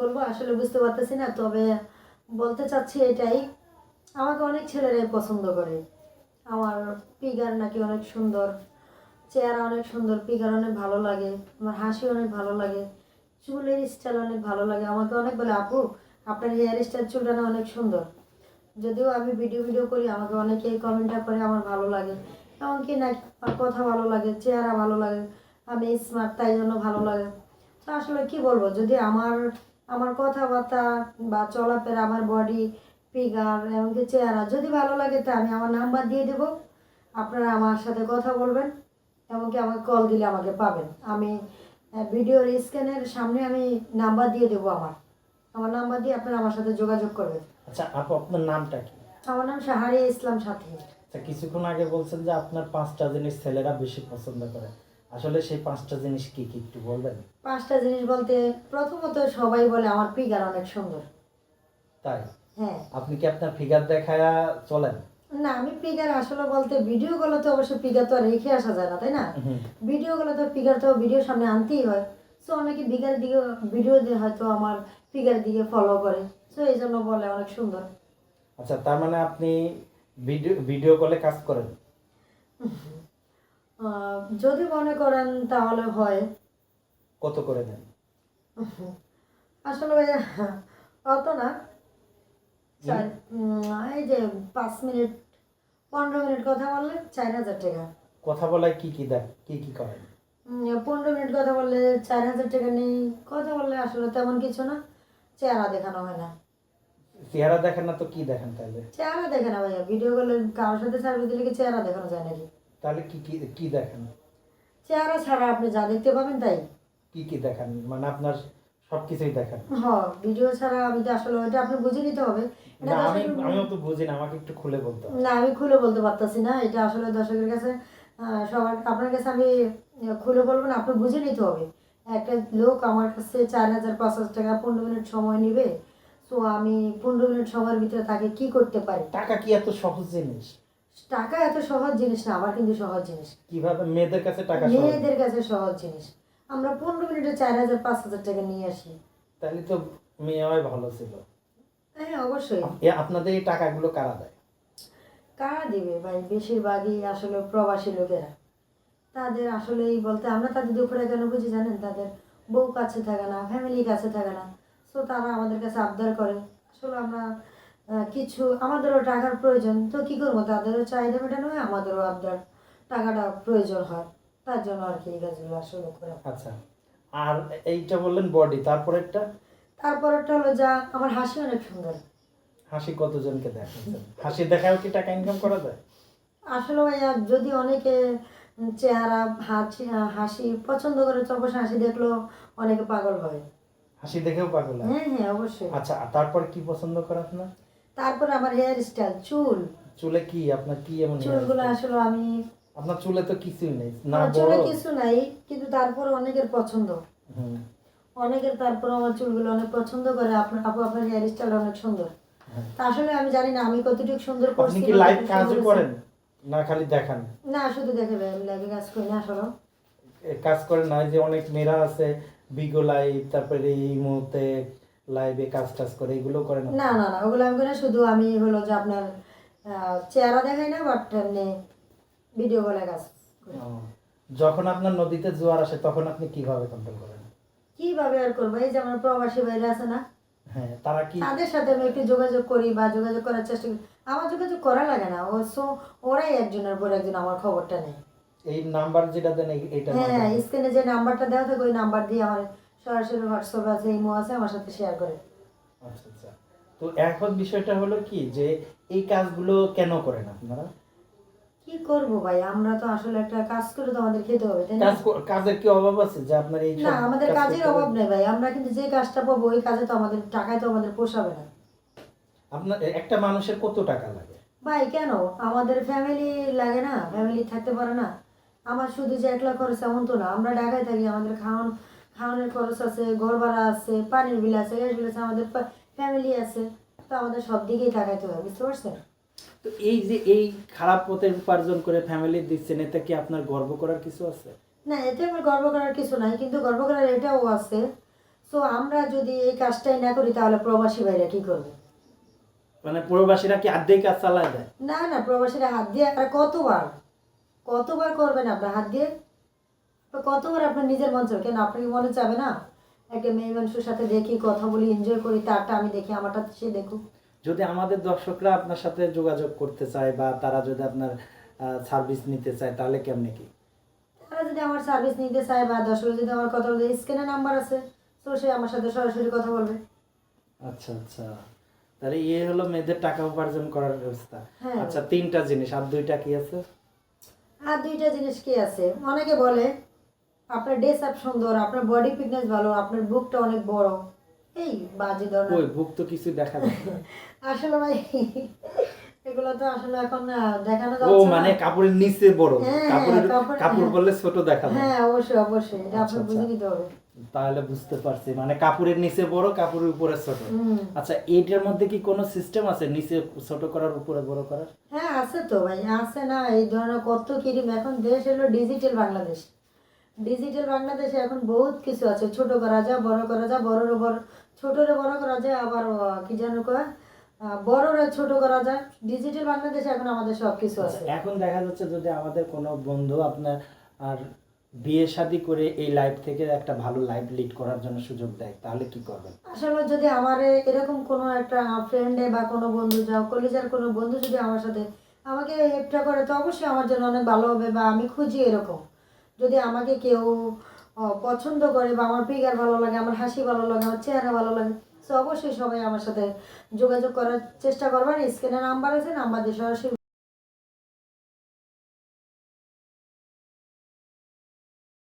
বলব, আসলে বুঝতে পারতেছি না, তবে বলতে চাচ্ছি এটাই, আমাকে অনেক ছেলেরাই পছন্দ করে। আমার পিগার নাকি অনেক সুন্দর, চেহারা অনেক সুন্দর পিগার অনেক ভালো লাগে, আমার হাসি অনেক ভালো লাগে, চুলের স্টাইল অনেক ভালো লাগে। আমাকে অনেক বলে, আপু, আপনার হেয়ার স্টাইল চুলটা না অনেক সুন্দর। যদিও আমি ভিডিও ভিডিও করি, আমাকে অনেকেই কমেন্টটা করে, আমার ভালো লাগে। এমনকি না কথা ভালো লাগে, চেহারা ভালো লাগে, আমি স্মার্ট তাই জন্য ভালো লাগে। তো আসলে কি বলব, যদি আমার আমার কথাবার্তা বা চলাফেরা আমার বডি ফিগার এমনকি চেহারা যদি ভালো লাগে তা আমি আমার নাম্বার দিয়ে দেবো। আপনারা আমার সাথে কথা বলবেন এমনকি আমাকে কল দিলে আমাকে পাবেন। আমি ভিডিওর স্ক্যানের সামনে আমি নাম্বার দিয়ে দেবো আমার। আমার নাম্বার দিয়ে আপনারা আমার সাথে যোগাযোগ করবেন। আচ্ছা আপু আপনার নামটা কি? আমার নাম সাহারিয়া ইসলাম সাথী। আচ্ছা কিছুক্ষণ আগে বলছেন যে আপনার পাঁচটা জিনিস ছেলেরা বেশি পছন্দ করে। আসলে সেই পাঁচটা জিনিস কি কি একটু বলবেন? পাঁচটা জিনিস বলতে প্রথমত সবাই বলে আমার ফিগার অনেক সুন্দর। তাই? হ্যাঁ। আপনি কি আপনার ফিগার দেখায়া চলেন? না আমি ফিগার আসলে বলতে ভিডিও গুলো তো অবশ্য ফিগার তো রেখে আসা যায় না তাই না? ভিডিও গুলো তো ফিগার তো ভিডিও সামনে আনতেই হয়। সো অনেকে ফিগার দিকে ভিডিও দিয়ে হয়তো আমার ফিগার দিকে ফলো করে। সো এই জন্য বলে অনেক সুন্দর। আচ্ছা তার মানে আপনি ভিডিও ভিডিও কলে কাজ করেন? যদি মনে করেন তাহলে হয়। কত করে দেন? আসলে অত না। চার- এই যে পাঁচ মিনিট পনেরো মিনিট কথা বললে চার হাজার টাকা। কথা বলায় কি কি দেন? কি কি করেন? পনেরো মিনিট কথা বললে চার হাজার টাকা নেই। কথা বললে আসলে তেমন কিছু না। চেহারা দেখানো হয় না। চেহারা দেখেন না তো কি দেখেন তাহলে? চেহারা দেখে না ভাইয়া। ভিডিও কলে কারোর সাথে সার্ভিস দিলে কি চেহারা দেখানো যায় নাকি? তাহলে কি কি কি দেখেন? চেহারা ছাড়া আপনি যা দেখতে পাবেন তাই। কি কি দেখেন? মানে আপনার সব কিছুই দেখেন। হ ভিডিও ছাড়া আমি তো আসলে ওইটা আপনি বুঝে নিতে হবে। না আমি আমিও তো বুঝি না আমাকে একটু খুলে বলতে না আমি খুলে বলতে পারতাছি না। এটা আসলে দর্শকের কাছে সবার আপনার কাছে আমি খুলে বলব না আপনি বুঝে নিতে হবে। একটা লোক আমার কাছে চার হাজার পাঁচ হাজার টাকা পনেরো মিনিট সময় নেবে তো আমি পনেরো মিনিট সময়ের ভিতরে তাকে কি করতে পারি? টাকা কি এত সহজ জিনিস? টাকা এত সহজ জিনিস না আবার কিন্তু সহজ জিনিস। কীভাবে মেয়েদের কাছে টাকা সহজ? মেয়েদের কাছে সহজ জিনিস। আমরা পনেরো মিনিটে চার হাজার পাঁচ হাজার টাকা নিয়ে আসি। তাহলে তো মেয়ে হয় ভালো ছিল। হ্যাঁ অবশ্যই। এ আপনাদের এই টাকাগুলো কারা দেয়? কারা দিবে ভাই? বেশিরভাগই আসলে প্রবাসী লোকেরা। তাদের আসলেই বলতে আমরা তাদের দুপুরে কেন বুঝি জানেন? তাদের বউ কাছে থাকে না ফ্যামিলি কাছে থাকে না। সো তারা আমাদের কাছে আবদার করে। আসলে আমরা কিছু আমাদেরও টাকার প্রয়োজন। তো কি করব? তাদেরও চাহিদা মেটানো হয় আমাদেরও আপনার টাকাটা প্রয়োজন হয়। তার জন্য আর কি এই কাজগুলো আসলে করে। আচ্ছা আর এইটা বললেন বডি তারপরেরটা তারপরেরটা হলো যা আমার হাসি অনেক সুন্দর। হাসি কতজনকে দেখাচ্ছেন? হাসি দেখাও কি টাকা ইনকাম করা যায়? আসলে ভাইয়া যদি অনেকে চেহারা হাসি হাসি পছন্দ করে তো অবশ্যই হাসি দেখলেও অনেকে পাগল হয়। হাসি দেখেও পাগল হয়। হ্যাঁ হ্যাঁ অবশ্যই। আচ্ছা আর তারপর কি পছন্দ করে আপনার? তারপর আমার হেয়ার স্টাইল চুল। চুলে কি? আপনার কি এমন চুলগুলো আসলে আমি আপনার চুলে তো কিছুই নেই না চুলে কিছু নাই কিন্তু তারপর অনেকের পছন্দ। অনেকের তারপর আমার চুলগুলো অনেক পছন্দ করে আপনার আপু আপনার হেয়ার স্টাইল অনেক সুন্দর। হ্যাঁ। তা আসলে আমি জানি না আমি কতটুকু সুন্দর করছি আপনি কি লাইভ কাজও করেন? না খালি দেখান। না শুধু দেখে ভাই আমি লাইভে কাজ করি না আসলে। কাজ করেন না যে অনেক মেয়েরা আছে বিগো লাইভ তারপরে এই মুহূর্তে লাইভে কাজ টাজ করে এগুলো করেন না? না না ওগুলো আমি করি শুধু আমি হলো যে আপনার চেহারা দেখাই না বাট এমনি ভিডিও বলে কাজ যখন আপনার নদীতে জোয়ার আসে তখন আপনি কীভাবে কন্ট্রোল করেন? কীভাবে আর করব? এই যে আমার প্রবাসী বাইরে আছে না হ্যাঁ তারা কি তাদের সাথে আমি একটু যোগাযোগ করি বা যোগাযোগ করার চেষ্টা করি। আমার যোগাযোগ করা লাগে না ও সো ওরাই একজনের পর একজন আমার খবরটা নেয়। এই নাম্বার যেটা দেন এই- এইটা হ্যাঁ। স্ক্রিনে যে নাম্বারটা দেওয়া থাকে ওই নাম্বার দিয়ে আমার সরাসরি হোয়াটসঅ্যাপ আছে ইমো আছে আমার সাথে শেয়ার করে। আচ্ছা আচ্ছা। তো এখন বিষয়টা হলো কি যে এই কাজগুলো কেন করেন আপনারা? কি করব ভাই? আমরা তো আসলে একটা কাজ করে তো আমাদের খেতে হবে তাই না? কাজ কাজের কি অভাব আছে যে আপনার এই না আমাদের কাজের অভাব? নেই ভাই। আমরা কিন্তু যে কাজটা পাবো ওই কাজে তো আমাদের টাকায় তো আমাদের পোষাবে না। আপনার একটা মানুষের কত টাকা লাগে? ভাই কেন? আমাদের ফ্যামিলি লাগে না ফ্যামিলি থাকতে পারে না। আমার শুধু যে একলা খরচ এমন তো না। আমরা ঢাকায় থাকি আমাদের খাওয়ান খাওয়ানোর খরচ আছে ঘর ভাড়া আছে পানির বিল আছে গ্যাস বিল আছে আমাদের ফ্যামিলি আছে। তো আমাদের সব দিকেই তাকাইতে হবে বুঝতে পারছেন? তো এই যে এই খারাপ পথে উপার্জন করে ফ্যামিলি দিচ্ছেন এতে কি আপনার গর্ব করার কিছু আছে? না এতে আমার গর্ব করার কিছু নাই কিন্তু গর্ব করার এটাও আছে। সো আমরা যদি এই কাজটাই না করি তাহলে প্রবাসী ভাইরা কি করবে? মানে প্রবাসীরা কি আর্ধেক কাজ চালায় দেয়? না না প্রবাসীরা হাত দিয়ে আর কতবার? কতবার করবেন আপনার হাত দিয়ে? তো কতবার আপনার নিজের মন চাবে কেন আপনার কি মনে চাবে না? একটা মেয়ে মানুষের সাথে দেখি কথা বলি এনজয় করি তারটা আমি দেখি আমারটা সে দেখুক। যদি আমাদের দর্শকরা আপনার সাথে যোগাযোগ করতে চায় বা তারা যদি আপনার সার্ভিস নিতে চায় তাহলে কেমনে কি? তারা যদি আমার সার্ভিস নিতে চায় বা দর্শক যদি আমার কথা বলতে স্ক্রিনে নাম্বার আছে তো সে আমার সাথে সরাসরি কথা বলবে। আচ্ছা আচ্ছা। তাহলে ইয়ে হলো মেয়েদের টাকা উপার্জন করার ব্যবস্থা। হ্যাঁ। আচ্ছা তিনটা জিনিস আর দুইটা কি আছে? আর দুইটা জিনিস কি আছে? অনেকে বলে আপনার ড্রেস আপ সুন্দর আপনার বডি ফিটনেস ভালো আপনার বুকটা অনেক বড়। এই বাজে ধরনের। ওই বুক তো কিছু দেখা যায় আসলে ভাই এগুলো তো আসলে এখন দেখানো যাচ্ছে না। মানে কাপড়ের নিচে বড়। হ্যাঁ, কাপড়ের কাপড়- কাপড় হ্যাঁ। বললে ছোট দেখা যায় হ্যাঁ অবশ্যই অবশ্যই। এটা আচ্ছা, আপনার আচ্ছা। বুঝে নিতে হবে। তাহলে বুঝতে পারছি। মানে কাপড়ের নিচে বড় কাপড়ের উপরে ছোট। আচ্ছা এইটার মধ্যে কি কোনো সিস্টেম আছে? নিচে ছোট করার উপরে বড় করার? হ্যাঁ আছে তো ভাই আছে না। এই ধরনের কত কিরিম। এখন দেশ হলো ডিজিটাল বাংলাদেশ ডিজিটাল বাংলাদেশে এখন বহুত কিছু আছে। ছোট করা যায় বড় করা যায় বড়রে বড় ছোটরে বড় করা যায় আবার কি যেন কয় বড়রে ছোট করা যায়। ডিজিটাল বাংলাদেশে এখন আমাদের সব কিছু আছে। এখন দেখা যাচ্ছে যদি আমাদের কোনো বন্ধু আপনার আর বিয়ে শাদী করে এই লাইফ থেকে একটা ভালো লাইফ লিড করার জন্য সুযোগ দেয় তাহলে কি করবেন? আসলে যদি আমার এরকম কোনো একটা ফ্রেন্ডে বা কোনো বন্ধু যাও কলেজের কোনো বন্ধু যদি আমার সাথে আমাকে হেল্পটা করে তো অবশ্যই আমার জন্য অনেক ভালো হবে বা আমি খুঁজি এরকম। যদি আমাকে কেউ পছন্দ করে বা আমার ফিগার ভালো লাগে, আমার হাসি ভালো লাগে, আমার চেহারা ভালো লাগে, তো অবশ্যই সবাই আমার সাথে যোগাযোগ করার চেষ্টা করবেন স্ক্রিনে নাম্বার আছে নাম্বার দিয়ে সরাসরি